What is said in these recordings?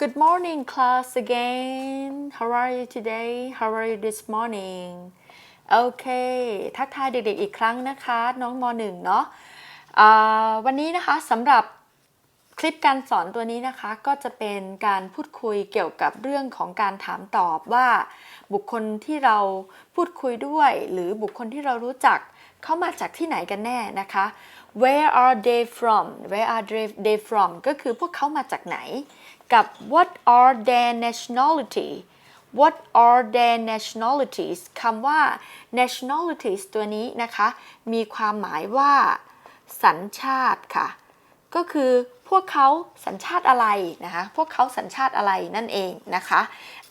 Good morning, class again. How are you today? How are you this morning? โอเค ทักทายเด็กๆอีกครั้งนะคะ น้องมหนึ่งเนาะอ่าวันนี้นะคะสำหรับคลิปการสอนตัวนี้นะคะก็จะเป็นการพูดคุยเกี่ยวกับเรื่องของการถามตอบว่า บุคคลที่เราพูดคุยด้วย หรือบุคคลที่เรารู้จักเข้ามาจากที่ไหนกันแน่นะคะ Where are they from Where are they from ก็คือพวกเขามาจากไหน กับ What are their nationality What are their nationalities คำว่า nationalities ตัวนี้นะคะ มีความหมายว่า สัญชาติค่ะ ก็คือพวกเขาสัญชาติอะไรนะคะ พวกเขาสัญชาติอะไรนั่นเองนะคะ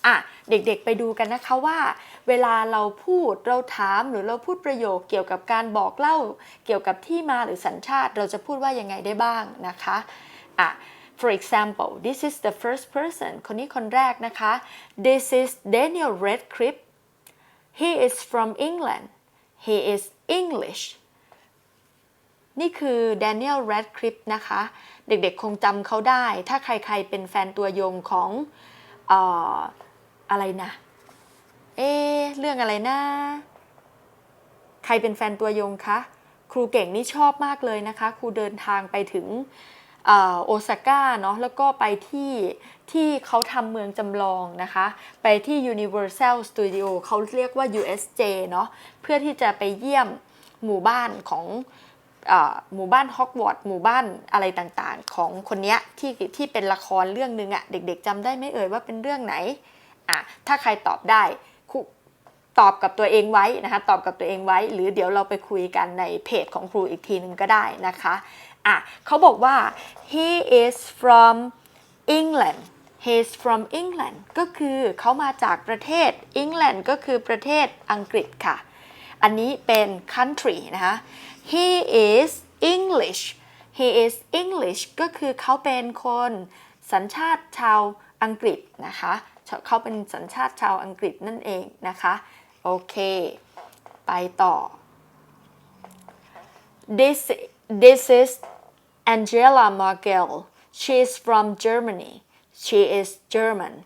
อะเด็กๆไปดูกันนะคะว่า เวลาเราพูดเราถามหรือเราพูดประโยคเกี่ยวกับการบอกเล่า เกี่ยวกับที่มาหรือสัญชาติ เราจะพูดว่ายังไงได้บ้างนะคะอะ for example this is the first person คนนี้คนแรกนะคะ this is Daniel Radcliffe he is from England he is English นี่คือ Daniel Radcliffe นะคะ เด็กๆคงจำเขาได้ ถ้าใครๆเป็นแฟนตัวยงของอออะไรนะ เอะเรื่องอะไรนะ ใครเป็นแฟนตัวยงคะ ครูเก่งนี่ชอบมากเลยนะคะ ครูเดินทางไปถึง โอซาก้าเนาะแล้วก็ไปที่ที่เขาทำเมืองจำลองนะคะ ไปที่ Universal Studio เขาเรียกว่า USJ เนาะเพื่อที่จะไปเยี่ยมหมู่บ้านของอหมู่บ้านฮอกวอตส์หมู่บ้านอะไรต่างๆ ของคนเนี้ยที่ที่เป็นละครเรื่องหนึ่งอะเด็กๆจำได้ไหมเอ่ยว่าเป็นเรื่องไหนอะถ้าใครตอบได้ตอบกับตัวเองไว้นะคะตอบกับตัวเองไว้ หรือเดี๋ยวเราไปคุยกันในเพจของครูอีกทีหนึ่งก็ได้นะคะ อะเขาบอกว่า he is from England he is from England ก็คือเขามาจากประเทศ England ก็คือประเทศอังกฤษค่ะ อันนี้เป็น country นะคะ he is English he is English ก็คือเขาเป็นคนสัญชาติชาวอังกฤษนะคะ เขาเป็นสัญชาติชาวอังกฤษนั่นเองนะคะ โอเค ไปต่อ this this is Angela Merkel she is from Germany she is German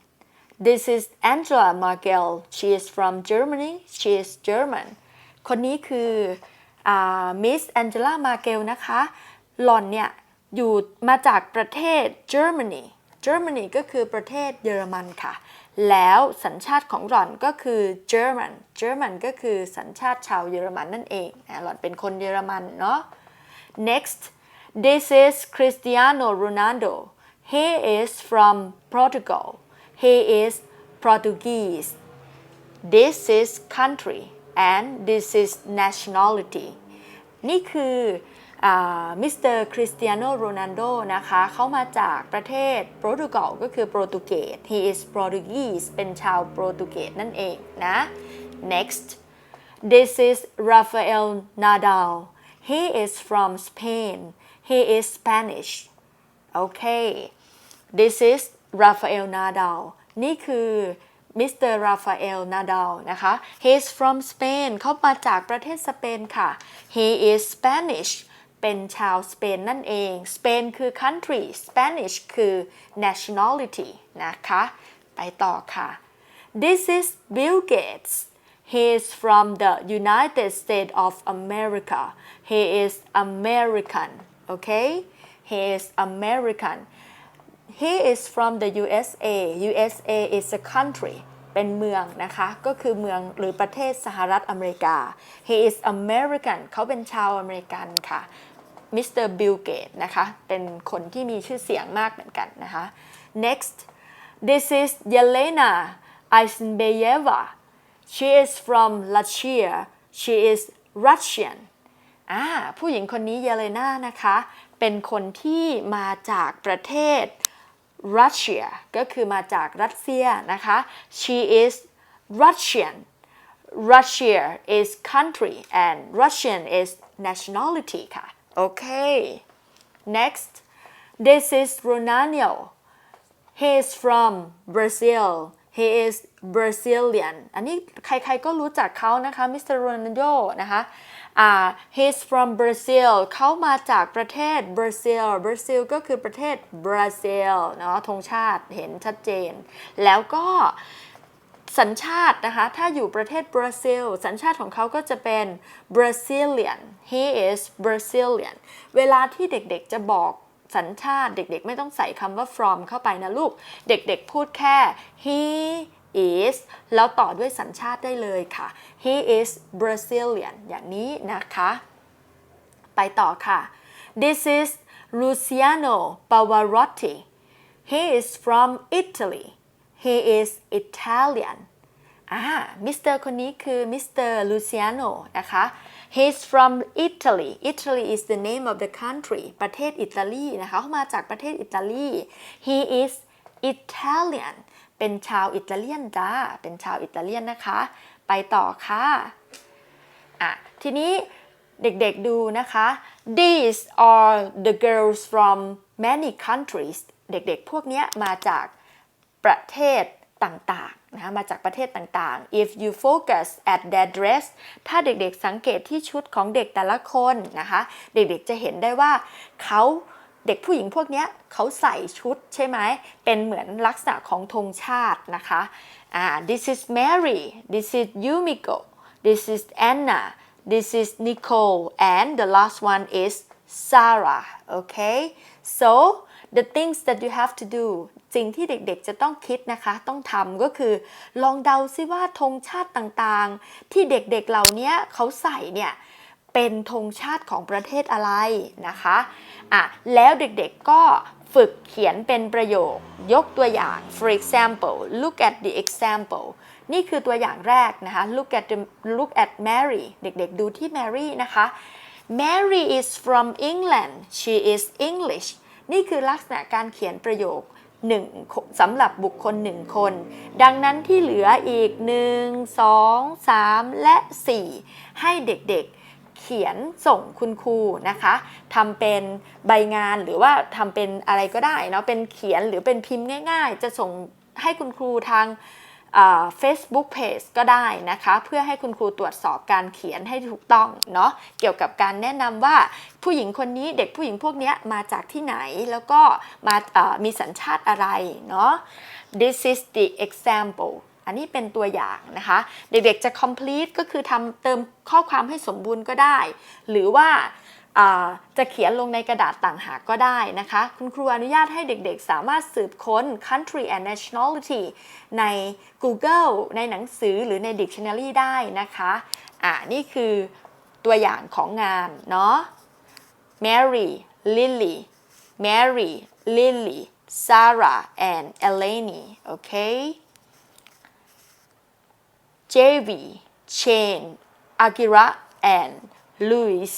This is Angela Merkel she is from Germany she is German คนนี้คือมิสแองเจล่ามาเกลนะคะ หล่อนเนี่ย อยู่มาจากประเทศ Germany Germany ก็คือประเทศเยอรมันค่ะ แล้วสัญชาติของหล่อนก็คือ German German ก็คือสัญชาติชาวเยอรมันนั่นเอง หล่อนเป็นคนเยอรมันเนาะ Next, this is Cristiano Ronaldo. He is from Portugal. He is Portuguese. This is country and this is nationality. นี่คือมิสเตอร์คริสเตียโนโรนัลโดนะคะเขามาจากประเทศโปรตุเกสก็คือโปรตุเกส he is Portuguese เป็นชาวโปรตุเกสนั่นเองนะ next this is Rafael Nadal he is from Spain he is Spanish okay this is Rafael Nadal นี่คือมิสเตอร์ราฟาเอล นาดาล นะคะ he is from Spain เขามาจากประเทศสเปนค่ะ he is Spanish เป็นชาวสเปนนั่นเอง สเปนคือ country Spanish คือ nationality นะคะ ไปต่อค่ะ this is Bill Gates he is from the United States of America he is American okay he is American he is from the USA USA is a country เป็นเมืองนะคะ ก็คือเมืองหรือประเทศสหรัฐอเมริกา he is American เขาเป็นชาวอเมริกันค่ะ มิสเตอร์บิลเกตนะคะ เป็นคนที่มีชื่อเสียงมากเหมือนกันนะคะ next this is Yelena Eisenbayeva she is from Russia she is Russian อ่าผู้หญิงคนนี้เยเลนานะคะ เป็นคนที่มาจากประเทศ Russia ก็คือมาจากรัสเซียนะคะ she is Russian Russia is country and Russian is nationality ค่ะ โอเค next this is Ronaldo he is from Brazil he is Brazilian อันนี้ใครๆก็รู้จักเขานะคะ มิสเตอร์โรนัลโดนะคะอ่า he's from Brazil เขามาจากประเทศบราซิล บราซิลก็คือประเทศบราซิลเนาะธงชาติเห็นชัดเจน แล้วก็สัญชาตินะคะ ถ้าอยู่ประเทศบราซิล สัญชาติของเขาก็จะเป็น Brazilian he is Brazilian เวลาที่เด็กๆจะบอก สัญชาติเด็กๆ ไม่ต้องใส่คำว่า from เข้าไปนะลูก เด็กๆ พูดแค่ he is แล้วต่อด้วยสัญชาติได้เลยค่ะ he is Brazilian อย่างนี้นะคะ ไปต่อค่ะ this is Luciano Pavarotti he is from Italy he is Italian อ่ามิสเตอร์คนนี้คือมิสเตอร์ลูเซียโนนะคะ he's from Italy Italy is the name of the country ประเทศอิตาลีนะคะเขามาจากประเทศอิตาลี he is Italian เป็นชาวอิตาเลียนจ้า เป็นชาวอิตาเลียนนะคะ ไปต่อค่ะอะ ทีนี้เด็กๆดูนะคะ these are the girls from many countries เด็กๆพวกเนี้ยมาจากประเทศ ต่างๆนะมาจากประเทศต่างๆ if you focus at their dress ถ้าเด็กๆสังเกตที่ชุดของเด็กแต่ละคนนะคะ เด็กๆจะเห็นได้ว่าเขาเด็กผู้หญิงพวกนี้เขาใส่ชุดใช่ไหม เป็นเหมือนลักษณะของธงชาตินะคะอ่า this is Mary this is Yumiko this is Anna this is Nicole and the last one is Sarah okay so the things that you have to do สิ่งที่เด็กๆจะต้องคิดนะคะ ต้องทำก็คือ ลองเดาซิว่าธงชาติต่างๆ ที่เด็กๆเหล่านี้เขาใส่เนี่ยเป็นธงชาติของประเทศอะไรนะคะอะแล้วเด็กๆก็ฝึกเขียนเป็นประโยค ยกตัวอย่าง for example look at the example นี่คือตัวอย่างแรกนะคะ look at the look at Mary เด็กๆดูที่ Mary นะคะ Mary is from England she is English นี่คือลักษณะการเขียนประโยคหนึ่งสำหรับบุคคลหนึ่งคน ดังนั้นที่เหลืออีก 1 2 3 และ 4 ให้เด็กๆเขียนส่งคุณครูนะคะทำเป็นใบงานหรือว่าทำเป็นอะไรก็ได้เนาะเป็นเขียนหรือเป็นพิมพ์ง่าย ๆ จะส่งให้คุณครูทาง เฟซบุ๊กเพจก็ได้นะคะ เพื่อให้คุณครูตรวจสอบการเขียนให้ถูกต้องเนาะเกี่ยวกับการแนะนำว่าผู้หญิงคนนี้เด็กผู้หญิงพวกนี้มาจากที่ไหนแล้วก็มามีสัญชาติอะไรเนาะ this is the example อันนี้เป็นตัวอย่างนะคะ เด็กๆจะ complete ก็คือทำเติมข้อความให้สมบูรณ์ก็ได้ หรือว่า จะเขียนลงในกระดาษต่างหากก็ได้นะคะ คุณครูอนุญาตให้เด็กๆ สามารถสืบค้น country and nationality ใน Google ในหนังสือหรือใน dictionary ได้นะคะอ่านี่คือตัวอย่างของงานเนาะ Mary Lily Mary Lily Sarah and Eleni okay JV Shane Akira and Louis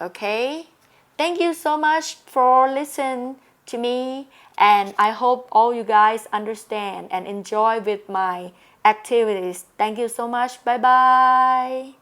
okay? Thank you so much for listening to me and I hope all you guys understand and enjoy with my activities. Thank you so much. Bye bye